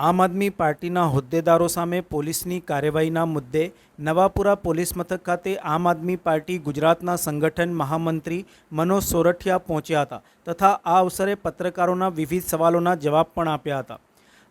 આમ આદમી પાર્ટીના હોદ્દેદારો સામે પોલીસની કાર્યવાહીના મુદ્દે નવાપુરા પોલીસ મથક ખાતે આમ આદમી પાર્ટી ગુજરાતના સંગઠન મહામંત્રી મનોજ સોરઠિયા પહોંચ્યા હતા તથા આ અવસરે પત્રકારોના વિવિધ સવાલોના જવાબ પણ આપ્યા હતા.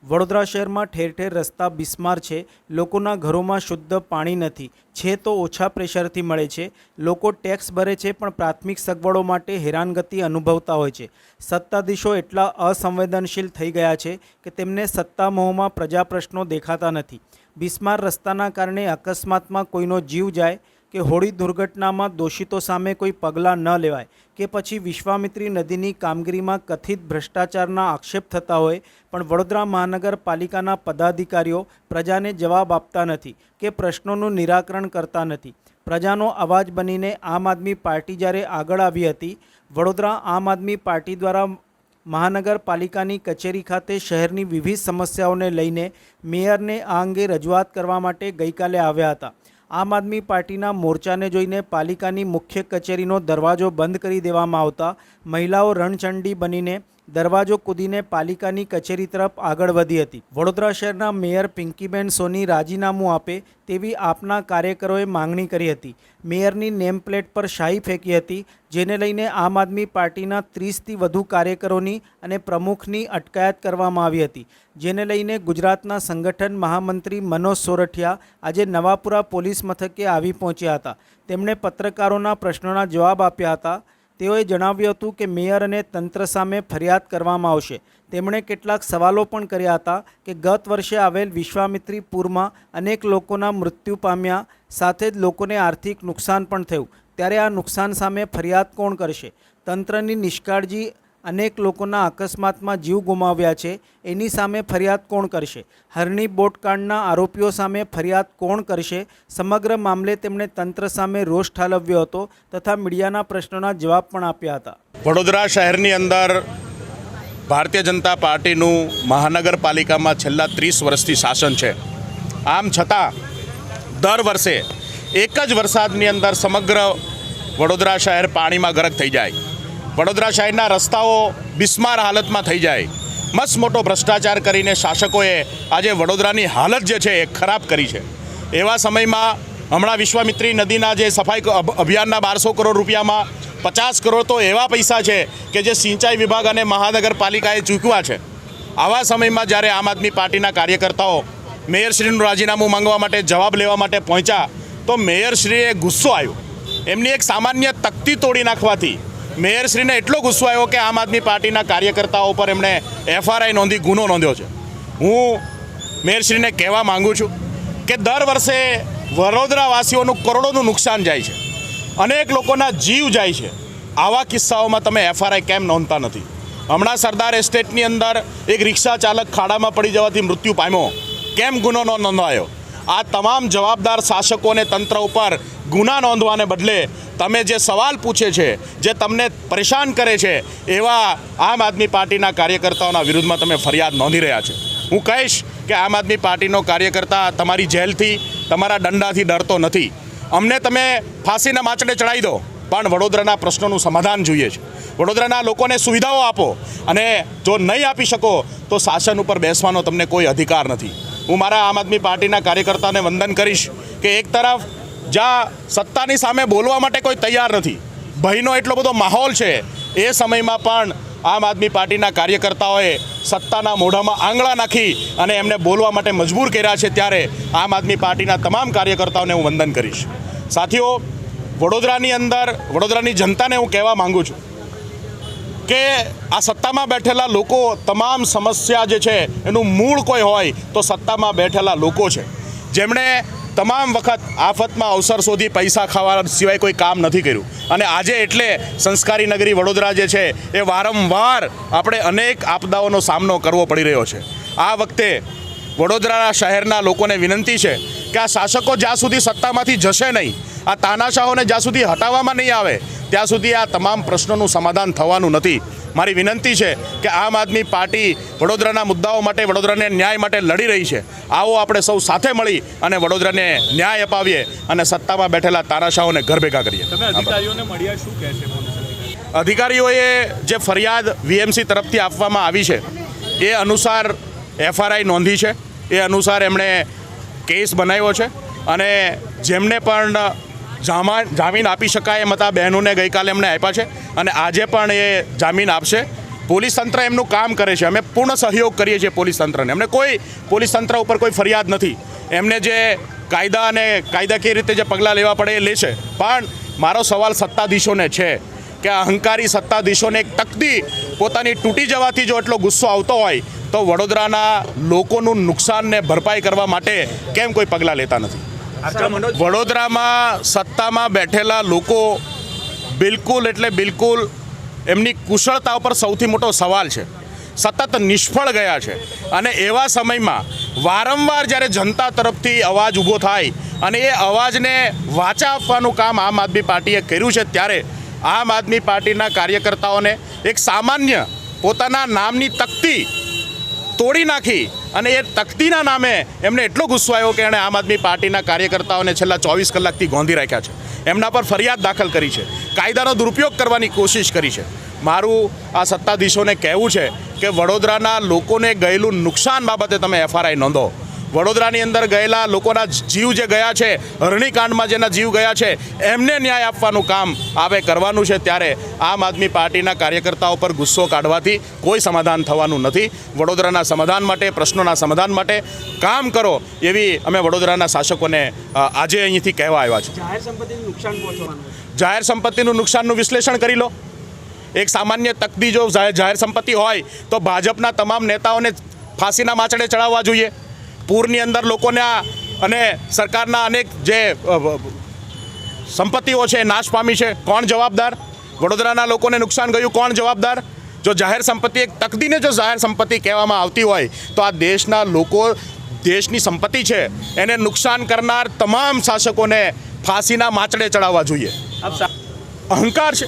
વડોદરા શહેરમાં ઠેર ઠેર રસ્તા બિસ્માર છે. લોકોના ઘરોમાં શુદ્ધ પાણી નથી. છે તો ઓછા પ્રેશરથી મળે છે. લોકો ટેક્સ ભરે છે પણ પ્રાથમિક સગવડો માટે હેરાનગતિ અનુભવતા હોય છે. સત્તાધીશો એટલા અસંવેદનશીલ થઈ ગયા છે કે તેમને સત્તામોહમાં પ્રજા પ્રશ્નો દેખાતા નથી. બિસ્માર રસ્તાના કારણે અકસ્માતમાં કોઈનો જીવ જાય કે હોળી દુર્ઘટનામાં દોષિતો સામે કોઈ પગલાં ન લેવાય, કે પછી વિશ્વામિત્રી નદીની કામગીરીમાં કથિત ભ્રષ્ટાચારના આક્ષેપ થતા હોય, પણ વડોદરા મહાનગરપાલિકાના પદાધિકારીઓ પ્રજાને જવાબ આપતા નથી, કે પ્રશ્નોનું નિરાકરણ કરતા નથી. પ્રજાનો અવાજ બનીને આમ આદમી પાર્ટી જ્યારે આગળ આવી હતી, વડોદરા આમ આદમી પાર્ટી દ્વારા મહાનગરપાલિકાની કચેરી ખાતે શહેરની વિવિધ સમસ્યાઓને લઈને મેયરને આ અંગે રજૂઆત કરવા માટે ગઈકાલે આવ્યા હતા. આમ આદમી પાર્ટીના મોરચાને જોઈને પાલિકાની મુખ્ય કચેરીનો દરવાજો બંધ કરી દેવામાં આવતા મહિલાઓ રણચંડી બનીને દરવાજો કૂદીને પાલિકાની કચેરી તરફ આગળ વધી હતી. વડોદરા શહેરના મેયર પિંકીબેન સોની રાજીનામું આપે તેવી આપના કાર્યકરોએ માંગણી કરી હતી. મેયરની નેમ પ્લેટ પર શાહી ફેંકી હતી, જેને લઈને આમ આદમી પાર્ટીના ત્રીસથી વધુ કાર્યકરોની અને પ્રમુખની અટકાયત કરવામાં આવી હતી. જેને લઈને ગુજરાતના સંગઠન મહામંત્રી મનોજ સોરઠિયા આજે નવાપુરા પોલીસ મથકે આવી પહોંચ્યા હતા. તેમણે પત્રકારોના પ્રશ્નોના જવાબ આપ્યા હતા. તેઓએ જણાવ્યું હતું કે મેયર અને તંત્ર સામે ફરિયાદ કરવામાં આવશે. તેમણે કેટલાક સવાલો પણ કર્યા હતા કે ગત વર્ષે આવેલ વિશ્વામિત્રી પૂરમાં અનેક લોકોના મૃત્યુ પામ્યા, સાથે જ લોકોને આર્થિક નુકસાન પણ થયું. ત્યારે આ નુકસાન સામે ફરિયાદ કોણ કરશે? તંત્રની નિષ્કાળજી અનેક લોકોના અકસ્માતમાં જીવ ગુમાવ્યા છે. એની સામે ફરિયાદ કોણ કરશે? હરણી બોટકાંડના આરોપીઓ સામે ફરિયાદ કોણ કરશે? સમગ્ર મામલે તેમણે તંત્ર સામે રોષ ઠાલવ્યો હતો તથા મીડિયાના પ્રશ્નોના જવાબ પણ આપ્યા હતા. વડોદરા શહેરની અંદર ભારતીય જનતા પાર્ટીનું મહાનગરપાલિકામાં છેલ્લા ત્રીસ વર્ષથી શાસન છે. આમ છતાં, દર વર્ષે એક જ વરસાદની અંદર સમગ્ર વડોદરા શહેર પાણીમાં ગરક થઈ જાય. વડોદરા શહેરના રસ્તાઓ બિસ્માર હાલતમાં થઈ જાય. મસ્ત મોટો ભ્રષ્ટાચાર કરીને શાસકોએ આજે વડોદરાની હાલત જે છે એ ખરાબ કરી છે. એવા સમયમાં હમણાં વિશ્વામિત્રી નદીના જે સફાઈ અભ- અભિયાનના બારસો કરોડ રૂપિયામાં પચાસ કરોડ તો એવા પૈસા છે કે જે સિંચાઈ વિભાગ અને મહાનગરપાલિકાએ ચૂકવ્યા છે. આવા સમયમાં જ્યારે આમ આદમી પાર્ટીના કાર્યકર્તાઓ મેયરશ્રીનું રાજીનામું માંગવા માટે જવાબ લેવા માટે પહોંચ્યા, તો મેયરશ્રીએ ગુસ્સો આવ્યો. એમની એક સામાન્ય તકતી તોડી નાખવાથી મેયરશ્રીને એટલો ગુસ્સો આવ્યો કે આમ આદમી પાર્ટીના કાર્યકર્તાઓ પર એમણે એફઆરઆઈ નોંધી ગુનો નોંધ્યો છે. હું મેયરશ્રીને કહેવા માંગુ છું કે દર વર્ષે વડોદરાવાસીઓનું કરોડોનું નુકસાન જાય છે. અનેક લોકોના જીવ જાય છે. આવા કિસ્સાઓમાં તમે એફઆરઆઈ કેમ નોંધતા નથી? હમણાં સરદાર એસ્ટેટની અંદર એક રિક્ષા ચાલક ખાડામાં પડી જવાથી મૃત્યુ પામ્યો. કેમ ગુનો નોંધાયો? આ તમામ જવાબદાર શાસકોને તંત્ર ઉપર ગુના નોંધવાને બદલે તમે જે સવાલ પૂછે છે, જે તમને પરેશાન કરે છે, એવા આમ આદમી પાર્ટીના કાર્યકર્તાઓના વિરુદ્ધમાં તમે ફરિયાદ નોંધી રહ્યા છે. હું કહીશ કે આમ આદમી પાર્ટીનો કાર્યકર્તા તમારી જેલથી, તમારા દંડાથી ડરતો નથી. અમને તમે ફાંસીના માચડે ચડાવી દો, પણ વડોદરાના પ્રશ્નોનું સમાધાન જોઈએ છે. વડોદરાના લોકોને સુવિધાઓ આપો અને જો નહીં આપી શકો, તો શાસન ઉપર બેસવાનો તમને કોઈ અધિકાર નથી. હું મારા આમ આદમી પાર્ટીના કાર્યકર્તાને વંદન કરીશ કે એક તરફ જ્યાં સત્તાની સામે બોલવા માટે કોઈ તૈયાર નથી. ભયનો એટલો બધો માહોલ છે. એ સમયમાં પણ આમ આદમી પાર્ટીના કાર્યકર્તાઓએ સત્તાના મોઢામાં આંગળા નાખી અને એમને બોલવા માટે મજબૂર કર્યા છે ત્યારે આમ આદમી પાર્ટીના તમામ કાર્યકર્તાઓને હું વંદન કરીશ. સાથીઓ, વડોદરાની અંદર, વડોદરાની જનતાને હું કહેવા માંગુ છું કે આ સત્તામાં બેઠેલા લોકો તમામ સમસ્યા જે છે એનું મૂળ કોઈ હોય તો સત્તામાં બેઠેલા લોકો છે. જેમણે તમામ વખત આફતમાં અવસર શોધી પૈસા ખાવા સિવાય કોઈ કામ નથી કર્યું. અને આજે એટલે સંસ્કારી નગરી વડોદરા જે છે એ વારંવાર આપણે અનેક આપદાઓનો સામનો કરવો પડી રહ્યો છે. આ વખતે વડોદરા શહેરના લોકોને વિનંતી છે કે આ શાસકો જ્યાં સુધી સત્તામાંથી જશે નહીં આ તાનાશાહોને જ્યાં સુધી હટાવવામાં નહીં આવે ત્યાં સુધી આ તમામ પ્રશ્નોનું સમાધાન થવાનું નથી. મારી વિનંતી છે કે આમ આદમી પાર્ટી વડોદરાના મુદ્દાઓ માટે વડોદરાને ન્યાય માટે લડી રહી છે. આવો આપણે સૌ સાથે મળી અને વડોદરાને ન્યાય અપાવીએ અને સત્તામાં બેઠેલા તાનાશાહોને ઘર ભેગા કરીએ. તમે અધિકારીઓને મળ્યા શું કહે છે અધિકારીઓએ જે ફરિયાદ વીએમસી તરફથી આપવામાં આવી છે એ અનુસાર એફઆરઆઈ નોંધી છે. એ અનુસાર એમણે કેસ બનાવ્યો છે અને જેમને પણ જામા જામીન આપી શકાય એમ હતા. બહેનોને ગઈકાલે એમણે આપ્યા છે અને આજે પણ એ જામીન આપશે. પોલીસ તંત્ર એમનું કામ કરે છે. અમે પૂર્ણ સહયોગ કરીએ છીએ પોલીસ તંત્રને. એમને કોઈ પોલીસ તંત્ર ઉપર કોઈ ફરિયાદ નથી. એમને જે કાયદા અને કાયદાકીય રીતે જે પગલાં લેવા પડે એ લેશે પણ મારો સવાલ સત્તાધીશોને છે કે અહંકારી સત્તાધીશોને એક તકદી પોતાની તૂટી જવાથી જો એટલો ગુસ્સો આવતો હોય, તો વડોદરાના લોકોનું નુકસાનને ભરપાઈ કરવા માટે કેમ કોઈ પગલાં લેતા નથી? વડોદરામાં સત્તામાં બેઠેલા લોકો બિલકુલ એટલે બિલકુલ એમની કુશળતા ઉપર સૌથી મોટો સવાલ છે. સતત નિષ્ફળ ગયા છે. અને એવા સમયમાં વારંવાર જ્યારે જનતા તરફથી અવાજ ઊભો થાય અને એ અવાજને વાચા આપવાનું કામ આમ આદમી પાર્ટીએ કર્યું છે ત્યારે આમ આદમી પાર્ટીના કાર્યકર્તાઓને એક સામાન્ય પોતાના નામની તકતી તોડી નાખી અને એ તકતીના નામે એમને એટલો ગુસ્સો આવ્યો કે એણે આમ આદમી પાર્ટીના કાર્યકર્તાઓને છેલ્લા ચોવીસ કલાકથી ગોંધી રાખ્યા છે. એમના પર ફરિયાદ દાખલ કરી છે. કાયદાનો દુરુપયોગ કરવાની કોશિશ કરી છે. મારું આ સત્તાધીશોને કહેવું છે કે વડોદરાના લોકોને ગયેલું નુકસાન બાબતે તમે એફઆરઆઈ નોંધો. વડોદરાની અંદર ગયેલા લોકોના જીવ જે ગયા છે હરણીકાંડમાં જેના જીવ ગયા છે એમને ન્યાય આપવાનું કામ આવે કરવાનું છે ત્યારે આમ આદમી પાર્ટીના કાર્યકર્તાઓ પર ગુસ્સો કાઢવાથી કોઈ સમાધાન થવાનું નથી. વડોદરાના સમાધાન માટે પ્રશ્નોના સમાધાન માટે કામ કરો એવી અમે વડોદરાના શાસકોને આજે અહીંથી કહેવા આવ્યા છે જાહેર સંપત્તિને નુકસાન પહોંચવાનું જાહેર સંપત્તિનું નુકસાનનું વિશ્લેષણ કરી લો. એક સામાન્ય તકદી જો જાહેર જાહેર સંપત્તિ હોય તો ભાજપના તમામ નેતાઓને ફાંસીના માચડે ચડાવવા જોઈએ. પૂરની અંદર લોકોને અને સરકારના અનેક જે સંપત્તિઓ છે નાશ પામી છે, કોણ જવાબદાર? વડોદરાના લોકોને નુકસાન ગયું, કોણ જવાબદાર? જો જાહેર સંપત્તિ એક તકદીને જો જાહેર સંપત્તિ કહેવામાં આવતી હોય, તો આ દેશના લોકો દેશની સંપત્તિ છે, એને નુકસાન કરનાર તમામ શાસકોને ફાંસીના માચડે ચડાવવા જોઈએ. અહંકાર છે.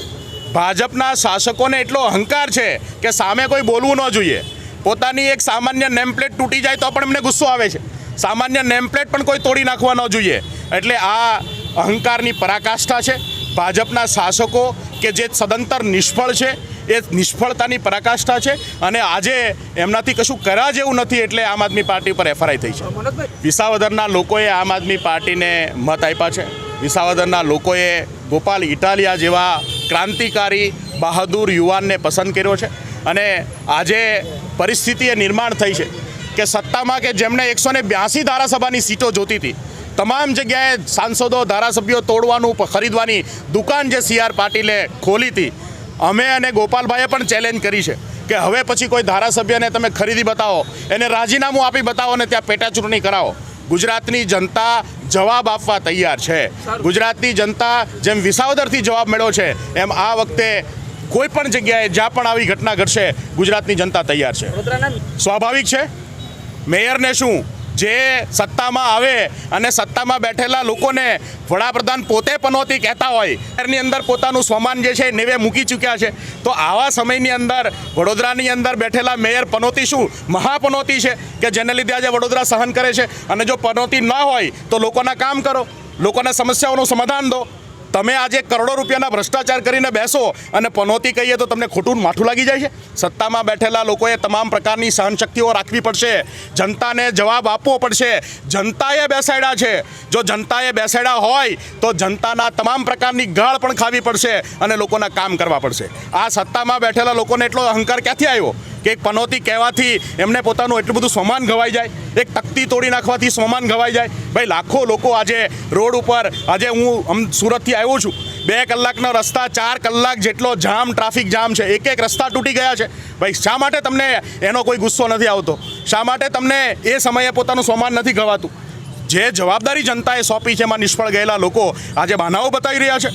ભાજપના શાસકોને એટલો અહંકાર છે કે સામે કોઈ બોલવું ન જોઈએ. પોતાની એક સામાન્ય નેમપ્લેટ તૂટી જાય તો પણ એમને ગુસ્સો આવે છે. સામાન્ય નેમપ્લેટ પણ કોઈ તોડી નાખવા ન જોઈએ. એટલે આ અહંકારની પરાકાષ્ઠા છે. ભાજપના શાસકો કે જે સદંતર નિષ્ફળ છે એ નિષ્ફળતાની પરાકાષ્ઠા છે અને આજે એમનાથી કશું કર્યા જેવું નથી એટલે આમ આદમી પાર્ટી પર એફઆરઆઈ થઈ છે. વિસાવદરના લોકોએ આમ આદમી પાર્ટીને મત આપ્યા છે. વિસાવદરના લોકોએ ગોપાલ ઇટાલિયા જેવા ક્રાંતિકારી બહાદુર યુવાનને પસંદ કર્યો છે. અને આજે પરિસ્થિતિ એ નિર્માણ થઈ છે કે સત્તામાં કે જેમણે એકસો ને બ્યાસી ધારાસભાની સીટો જોતી હતી તમામ જગ્યાએ સાંસદો ધારાસભ્યો તોડવાનું ખરીદવાની દુકાન જે સી આર પાટીલે ખોલી હતી અમે અને ગોપાલભાઈએ પણ ચેલેન્જ કરી છે કે હવે પછી કોઈ ધારાસભ્યને તમે ખરીદી બતાવો એને રાજીનામું આપી બતાવો અને ત્યાં પેટા ચૂંટણી કરાવો. ગુજરાતની જનતા જવાબ આપવા તૈયાર છે. ગુજરાતની જનતા જેમ વિસાવદરથી જવાબ મળ્યો છે એમ આ વખતે કોઈ પણ જગ્યાએ જ્યાં પણ આવી ઘટના ઘટશે ગુજરાતની જનતા તૈયાર છે. સ્વાભાવિક છે? મેયરને શું? જે સત્તામાં આવે અને સત્તામાં બેઠેલા લોકોને વડાપ્રધાન પોતે પનોતી કહેતા હોય એની અંદર પોતાનું સ્વમાન જે છે નેવે મૂકી ચૂક્યા છે. તો આવા સમયની અંદર વડોદરાની અંદર બેઠેલા મેયર પનોતી શું? મહાપનોતી છે કે જેને લીધે આજે વડોદરા સહન કરે છે? અને જો પનોતી ન હોય તો લોકોના કામ કરો લોકોના સમસ્યાઓનું સમાધાન દો. તમે આજે કરોડો રૂપિયાના ભ્રષ્ટાચાર કરીને બેસો અને પનોતી કહીએ તો તમને ખોટું માઠું લાગી જાય છે? સત્તામાં બેઠેલા લોકોએ તમામ પ્રકારની સહનશક્તિઓ રાખવી પડશે. જનતાને જવાબ આપવો પડશે. જનતાએ બેસાડ્યા છે. જો જનતાએ બેસાડ્યા હોય તો જનતાના તમામ પ્રકારની ગાળ પણ ખાવી પડશે અને લોકોના કામ કરવા પડશે. આ સત્તામાં બેઠેલા લોકોને એટલો અહંકાર ક્યાંથી આવ્યો? કે એક પનોતી કહેવાથી એમને પોતાનું એટલું બધું સમાન ગવાઈ જાય, એક તકતી તોડી નાખવાથી સમાન ગવાઈ જાય. ભાઈ, લાખો લોકો આજે રોડ ઉપર, આજે હું આમ સુરતથી આવ્યો છું, બે કલાકનો રસ્તા, ચાર કલાક જેટલો જામ, ટ્રાફિક જામ છે, એક એક રસ્તા તૂટી ગયા છે. ભાઈ, શા માટે તમને એનો કોઈ ગુસ્સો નથી આવતો? શા માટે તમને એ સમયે પોતાનું સમાન નથી ગવાતું? જે જવાબદારી જનતાએ સોંપી છે, એમાં નિષ્ફળ ગયેલા લોકો આજે બહાનાઓ બતાવી રહ્યા છે.